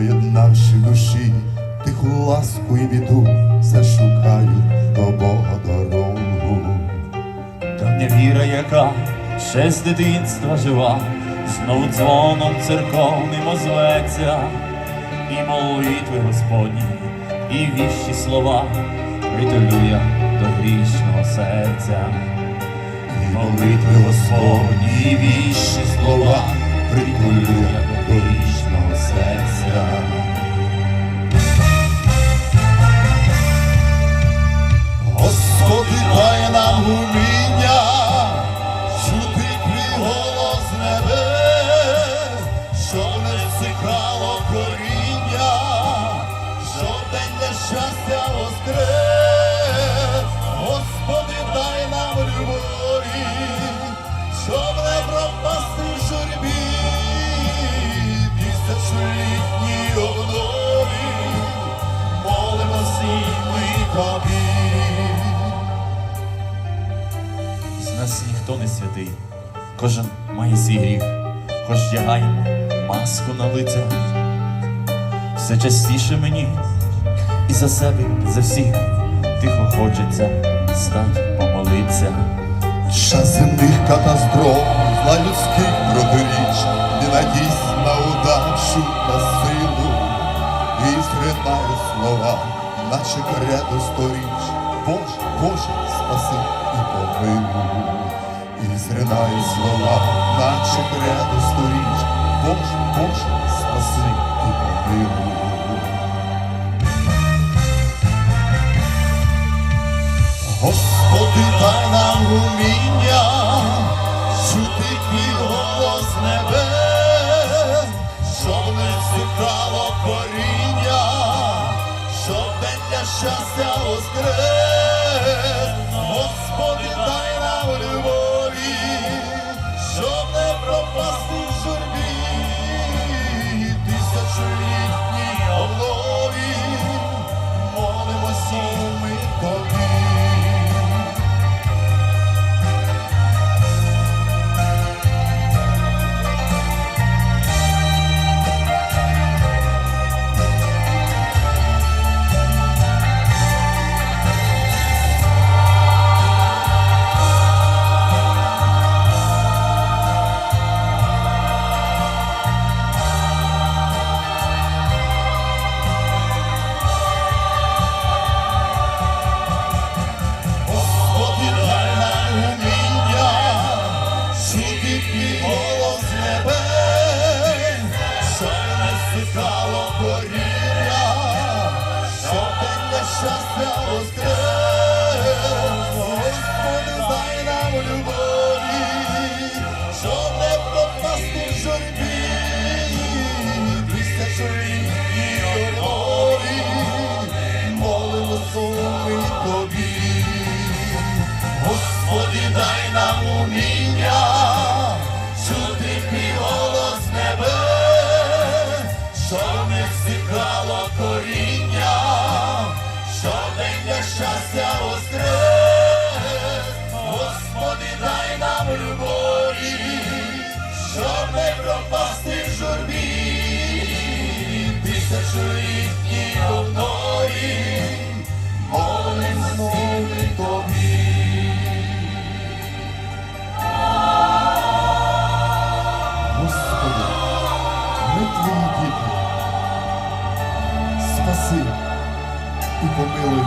поєднавши душі тиху ласку і біду, зашукаю до Бога дорогу. Давня віра, яка ще з дитинства жива, знову дзвоном церковним озветься, і молитви Господні, і віщі слова притулю я до грішного серця. І молитви Господні, і віщі слова притулю я до грішного серця. Господи, дай нам уміння, чути твій голос небес, щоб не всикало коріння, щоб день для щастя воскрес. Святий, кожен має свій гріх, хоч вдягаємо маску на лице. Все частіше мені і за себе, за всіх тихо хочеться стать помолиться. Час земних катастроф, зла людських протиріч, не надійсь на удачу та силу, і зринає слова, наче кредо сторіч. Боже, Боже, спаси і помилуй. І слова, наче кредо сторіч. Боже, Боже, спаси помилуй. Господи, дай нам уміння, чути твій голос з небес, щоб не зникало коріння, щоб день для щастя воскрес. Господи, не тисячолітній одної, молимося ми тобі. Господи, ми твої діти. Спаси і помилуй